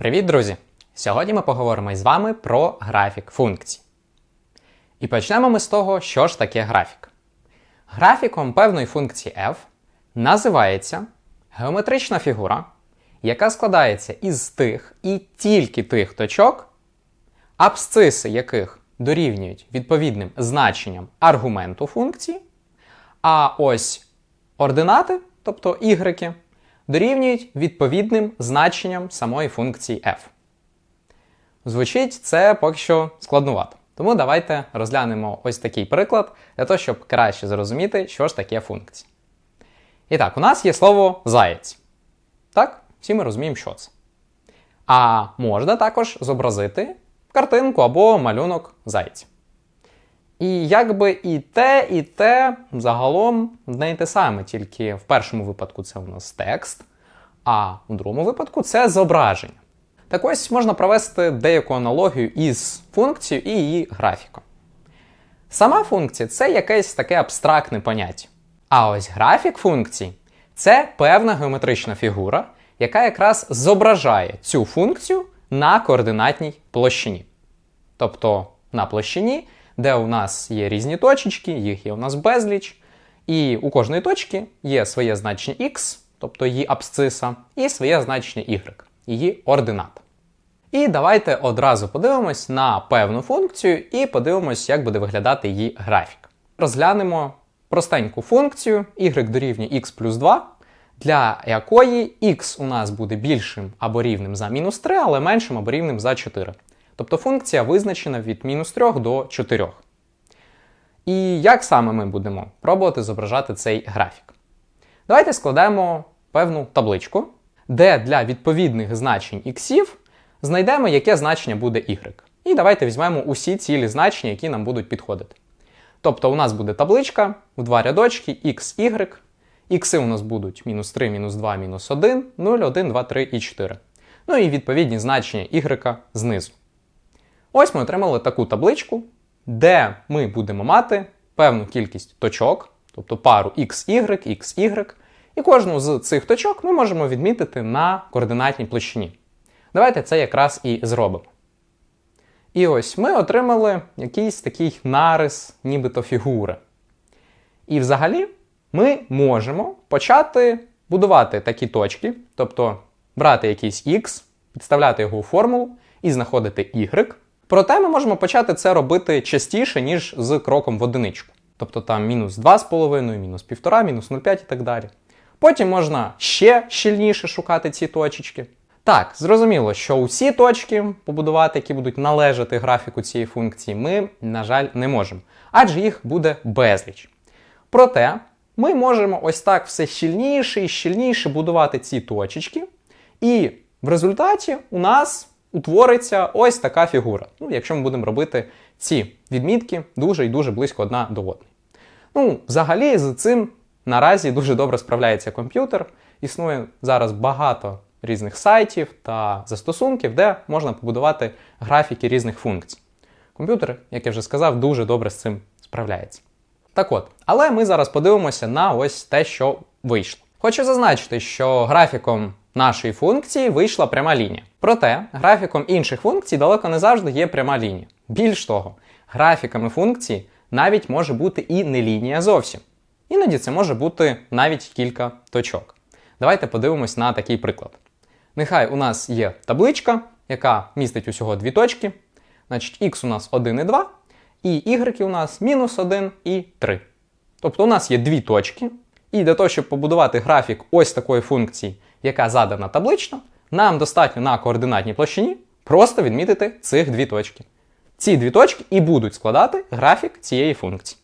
Привіт, друзі! Сьогодні ми поговоримо із вами про графік функцій. І почнемо ми з того, що ж таке графік. Графіком певної функції f називається геометрична фігура, яка складається із тих і тільки тих точок, абсциси яких дорівнюють відповідним значенням аргументу функції, а ось ординати, тобто y, дорівнюють відповідним значенням самої функції f. Звучить це поки що складнувато. Тому давайте розглянемо ось такий приклад для того, щоб краще зрозуміти, що ж таке функція. І так, у нас є слово заєць. Так, всі ми розуміємо, що це. А можна також зобразити картинку або малюнок зайця. І якби і те, і те загалом не й те саме, тільки в першому випадку це у нас текст, а у другому випадку це зображення. Так ось можна провести деяку аналогію із функцією і її графіком. Сама функція це якесь таке абстрактне поняття. А ось графік функції це певна геометрична фігура, яка якраз зображає цю функцію на координатній площині. Тобто на площині, де у нас є різні точечки, їх є у нас безліч, і у кожної точки є своє значення x, тобто її абсциса, і своє значення y, її ординат. І давайте одразу подивимось на певну функцію і подивимось, як буде виглядати її графік. Розглянемо простеньку функцію y дорівнює x плюс 2, для якої x у нас буде більшим або рівним за мінус 3, але меншим або рівним за 4. Тобто функція визначена від мінус 3 до 4. І як саме ми будемо пробувати зображати цей графік? Давайте складемо певну табличку, де для відповідних значень іксів знайдемо, яке значення буде y. І давайте візьмемо усі цілі значення, які нам будуть підходити. Тобто у нас буде табличка в два рядочки x, y. Ікси у нас будуть мінус 3, мінус 2, мінус 1, 0, 1, 2, 3 і 4. Ну і відповідні значення y знизу. Ось ми отримали таку табличку, де ми будемо мати певну кількість точок, тобто пару XY, XY, і кожну з цих точок ми можемо відмітити на координатній площині. Давайте це якраз і зробимо. І ось ми отримали якийсь такий нарис, нібито фігури. І взагалі ми можемо почати будувати такі точки, тобто брати якийсь X, підставляти його у формулу і знаходити Y. Проте ми можемо почати це робити частіше, ніж з кроком в одиничку. Тобто там мінус 2,5, мінус 1,5, мінус 0,5 і так далі. Потім можна ще щільніше шукати ці точечки. Так, зрозуміло, що усі точки побудувати, які будуть належати графіку цієї функції, ми, на жаль, не можемо, адже їх буде безліч. Проте ми можемо ось так все щільніше і щільніше будувати ці точечки, і в результаті у нас утвориться ось така фігура. Ну, якщо ми будемо робити ці відмітки дуже і дуже близько одна до одної. Ну, взагалі, з цим наразі дуже добре справляється комп'ютер. Існує зараз багато різних сайтів та застосунків, де можна побудувати графіки різних функцій. Комп'ютер, як я вже сказав, дуже добре з цим справляється. Так от, але ми зараз подивимося на ось те, що вийшло. Хочу зазначити, що графіком нашої функції вийшла пряма лінія. Проте графіком інших функцій далеко не завжди є пряма лінія. Більш того, графіками функції навіть може бути і не лінія зовсім. Іноді це може бути навіть кілька точок. Давайте подивимось на такий приклад. Нехай у нас є табличка, яка містить усього дві точки. Значить, x у нас 1 і 2, і y у нас мінус 1 і 3. Тобто у нас є дві точки, і для того, щоб побудувати графік ось такої функції, яка задана таблично, нам достатньо на координатній площині просто відмітити цих дві точки. Ці дві точки і будуть складати графік цієї функції.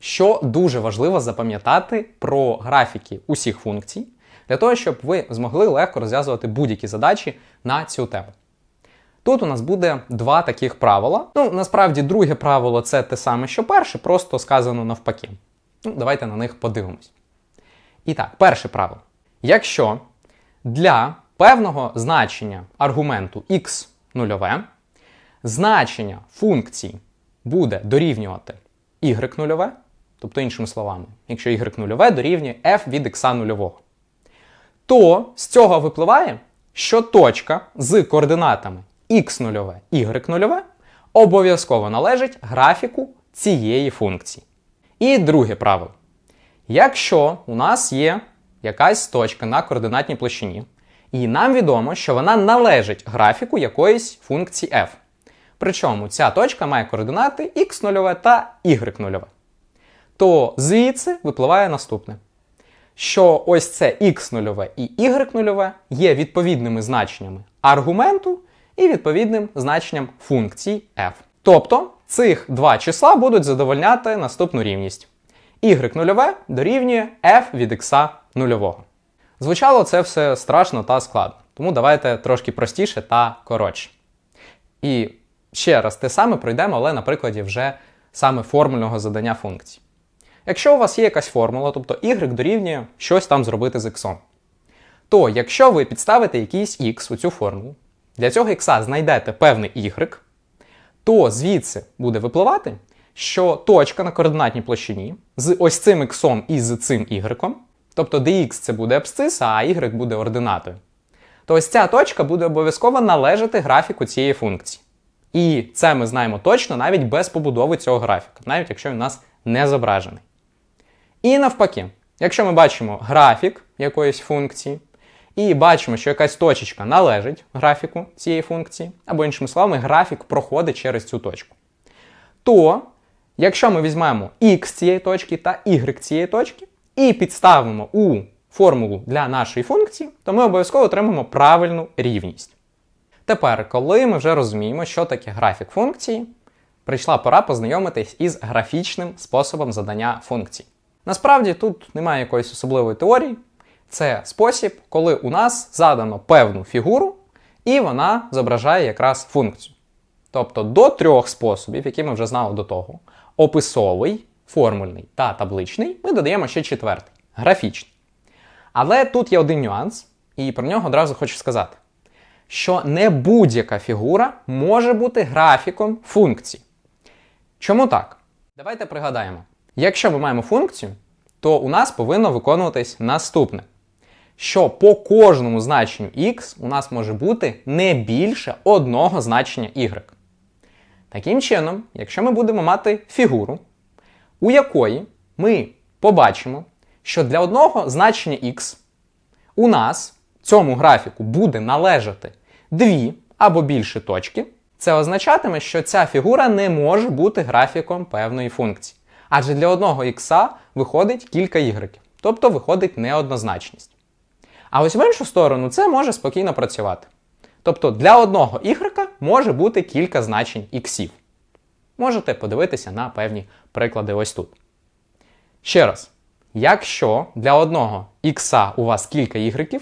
Що дуже важливо запам'ятати про графіки усіх функцій, для того, щоб ви змогли легко розв'язувати будь-які задачі на цю тему. Тут у нас буде два таких правила. Ну, насправді, друге правило це те саме, що перше, просто сказано навпаки. Ну, Давайте на них подивимось. І так, перше правило. Якщо для певного значення аргументу x нульове, значення функції буде дорівнювати y нульове, тобто, іншими словами, якщо y нульове дорівнює f від x нульового, то з цього випливає, що точка з координатами x0, y0 обов'язково належить графіку цієї функції. І друге правило. Якщо у нас є якась точка на координатній площині, і нам відомо, що вона належить графіку якоїсь функції f. Причому ця точка має координати x0 та y0. То звідси випливає наступне. Що ось це x0 і y0 є відповідними значеннями аргументу і відповідним значенням функції f. Тобто цих два числа будуть задовольняти наступну рівність. Y0 дорівнює f від x нульового. Звучало це все страшно та складно, тому давайте трошки простіше та коротше. І ще раз те саме пройдемо, але на прикладі вже саме формульного задання функцій. Якщо у вас є якась формула, тобто y дорівнює щось там зробити з x, то якщо ви підставите якийсь x у цю формулу, для цього x знайдете певний y, то звідси буде випливати, що точка на координатній площині з ось цим x і з цим y, тобто dx це буде абсцис, а y буде ординатою, то ось ця точка буде обов'язково належати графіку цієї функції. І це ми знаємо точно навіть без побудови цього графіка, навіть якщо він у нас не зображений. І навпаки, якщо ми бачимо графік якоїсь функції, і бачимо, що якась точечка належить графіку цієї функції, або, іншими словами, графік проходить через цю точку, то якщо ми візьмемо x цієї точки та y цієї точки, і підставимо у формулу для нашої функції, то ми обов'язково отримаємо правильну рівність. Тепер, коли ми вже розуміємо, що таке графік функції, прийшла пора познайомитись із графічним способом задання функцій. Насправді тут немає якоїсь особливої теорії. Це спосіб, коли у нас задано певну фігуру, і вона зображає якраз функцію. Тобто до трьох способів, які ми вже знали до того: описовий, формульний та табличний, ми додаємо ще четвертий графічний. Але тут є один нюанс, і про нього одразу хочу сказати: що не будь-яка фігура може бути графіком функції. Чому так? Давайте пригадаємо. Якщо ми маємо функцію, то у нас повинно виконуватись наступне. Що по кожному значенню x у нас може бути не більше одного значення y. Таким чином, якщо ми будемо мати фігуру, у якої ми побачимо, що для одного значення x у нас цьому графіку буде належати дві або більше точки, це означатиме, що ця фігура не може бути графіком певної функції. Адже для одного х виходить кілька y, тобто виходить неоднозначність. А ось в іншу сторону це може спокійно працювати. Тобто для одного y може бути кілька значень іксів. Можете подивитися на певні приклади ось тут. Ще раз, якщо для одного х у вас кілька y,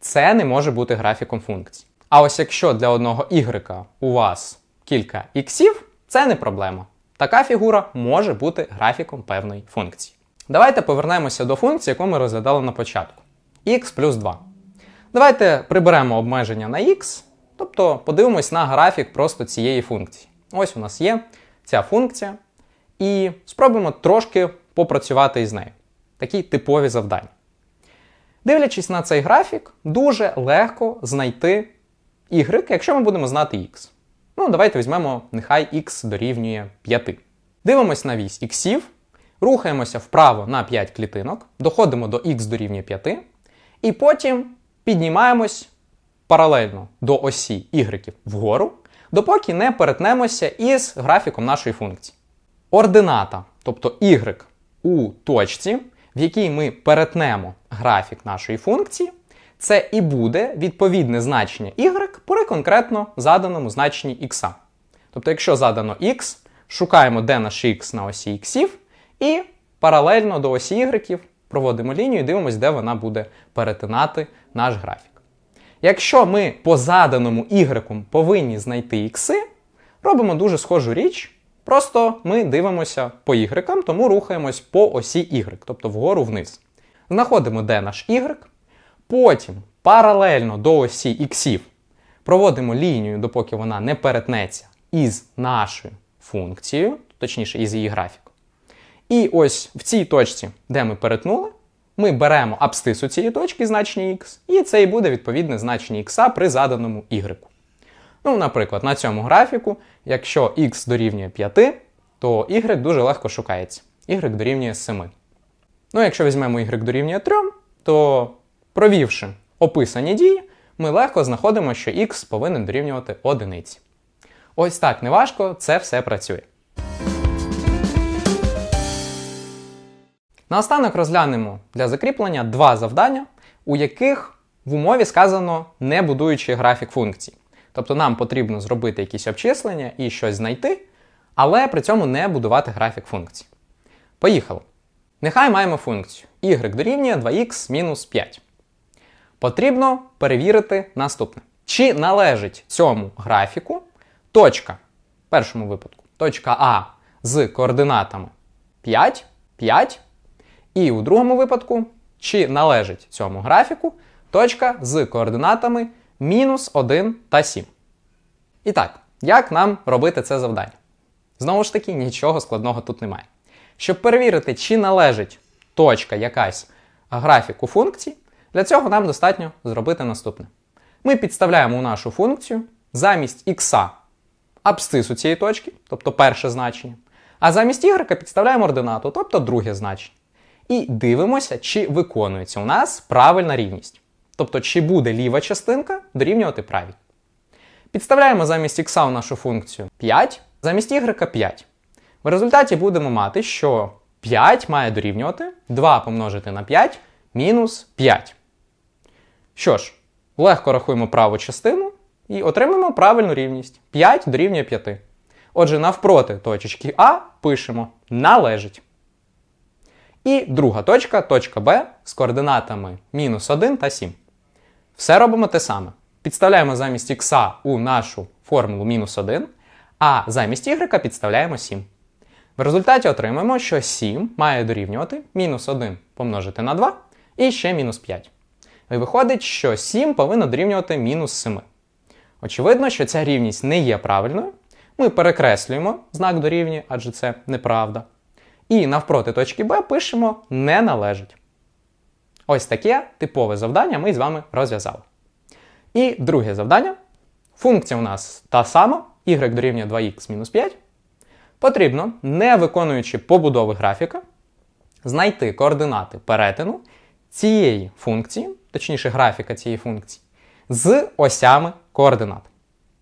це не може бути графіком функції. А ось якщо для одного y у вас кілька іксів, це не проблема. Така фігура може бути графіком певної функції. Давайте повернемося до функції, яку ми розглядали на початку x плюс 2. Давайте приберемо обмеження на x, тобто подивимось на графік просто цієї функції. Ось у нас є ця функція. І спробуємо трошки попрацювати із нею. Такі типові завдання. Дивлячись на цей графік, дуже легко знайти y, якщо ми будемо знати x. Ну, давайте візьмемо, нехай x дорівнює 5. Дивимось на вісь іксів, рухаємося вправо на 5 клітинок, доходимо до x дорівнює 5, і потім піднімаємось паралельно до осі y вгору, допоки не перетнемося із графіком нашої функції. Ордината, тобто y у точці, в якій ми перетнемо графік нашої функції, це і буде відповідне значення y при конкретно заданому значенні x. Тобто, якщо задано x, шукаємо, де наш x на осі x, і паралельно до осі y проводимо лінію і дивимося, де вона буде перетинати наш графік. Якщо ми по заданому y повинні знайти x, робимо дуже схожу річ. Просто ми дивимося по y, тому рухаємось по осі y, тобто вгору вниз. Знаходимо, де наш y, Потім паралельно до осі іксів проводимо лінію, допоки вона не перетнеться із нашою функцією, точніше, із її графіком. І ось в цій точці, де ми перетнули, ми беремо абсцису цієї точки значення х, і це і буде відповідне значення х при заданому y. Ну, наприклад, на цьому графіку, якщо х дорівнює 5, то y дуже легко шукається. y дорівнює 7. Ну, якщо візьмемо y дорівнює 3, то провівши описані дії, ми легко знаходимо, що х повинен дорівнювати одиниці. Ось так неважко це все працює. Наостанок розглянемо для закріплення два завдання, у яких в умові сказано не будуючи графік функцій. Тобто нам потрібно зробити якісь обчислення і щось знайти, але при цьому не будувати графік функцій. Поїхали. Нехай маємо функцію y дорівнює 2х мінус 5. Потрібно перевірити наступне. Чи належить цьому графіку точка, в першому випадку, точка А з координатами 5, 5, і у другому випадку, чи належить цьому графіку точка з координатами мінус 1 та 7. І так, як нам робити це завдання? Знову ж таки, нічого складного тут немає. Щоб перевірити, чи належить точка якась графіку функції, для цього нам достатньо зробити наступне. Ми підставляємо у нашу функцію замість х абсцису цієї точки, тобто перше значення, а замість y підставляємо ординату, тобто друге значення. І дивимося, чи виконується у нас правильна рівність. Тобто, чи буде ліва частинка дорівнювати правій. Підставляємо замість х у нашу функцію 5, замість y 5. В результаті будемо мати, що 5 має дорівнювати 2 помножити на 5 мінус 5. Що ж, легко рахуємо праву частину і отримаємо правильну рівність. 5 дорівнює 5. Отже, навпроти точечки А пишемо належить. І друга точка, точка Б з координатами мінус 1 та 7. Все робимо те саме. Підставляємо замість х у нашу формулу мінус 1, а замість y підставляємо 7. В результаті отримаємо, що 7 має дорівнювати мінус 1 помножити на 2 і ще мінус 5. І виходить, що 7 повинно дорівнювати мінус 7. Очевидно, що ця рівність не є правильною. Ми перекреслюємо знак дорівнює, адже це неправда. І навпроти точки Б пишемо не належить. Ось таке типове завдання ми з вами розв'язали. І друге завдання. Функція у нас та сама, y дорівнює 2х мінус 5. Потрібно, не виконуючи побудови графіка, знайти координати перетину цієї функції, точніше графіка цієї функції, з осями координат.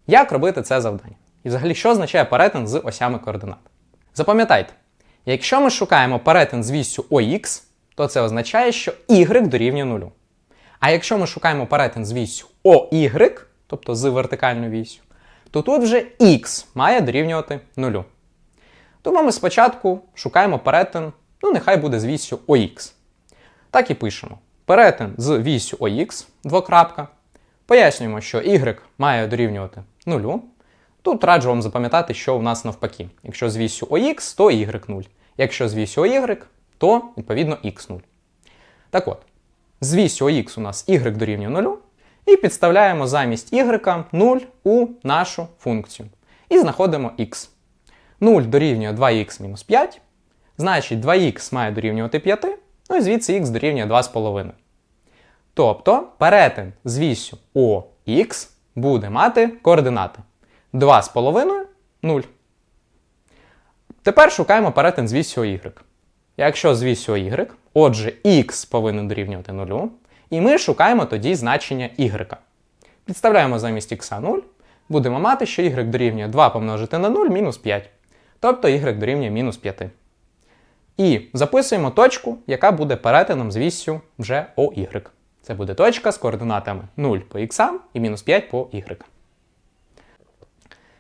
Як робити це завдання? І взагалі, що означає перетин з осями координат? Запам'ятайте, якщо ми шукаємо перетин з вісю ОХ, то це означає, що y дорівнює 0. А якщо ми шукаємо перетин з вісю OY, тобто з вертикальною вісю, то тут вже x має дорівнювати 0. Тому ми спочатку шукаємо перетин, ну нехай буде з вісю OX. Так і пишемо. Перетин з вісю OX, двокрапка. Пояснюємо, що y має дорівнювати 0. Тут раджу вам запам'ятати, що у нас навпаки. Якщо з вісю OX, то y 0. Якщо з вісю OY, то відповідно x 0. Так от, з вісю х у нас y дорівнює 0, і підставляємо замість y 0 у нашу функцію. І знаходимо x. 0 дорівнює 2х мінус 5, значить 2х має дорівнювати 5, ну і звідси х дорівнює 2,5. Тобто перетин з вісю OX буде мати координати 2,5, 0. Тепер шукаємо перетин з вісю y. Якщо з вісю y, отже, x повинен дорівнювати 0, і ми шукаємо тоді значення y. Підставляємо замість x 0, будемо мати, що y дорівнює 2 помножити на 0 мінус 5. Тобто y дорівнює мінус 5. І записуємо точку, яка буде перетином з віссю вже OY. Це буде точка з координатами 0 по x і мінус 5 по y.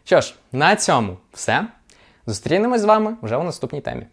Що ж, на цьому все. Зустрінемось з вами вже у наступній темі.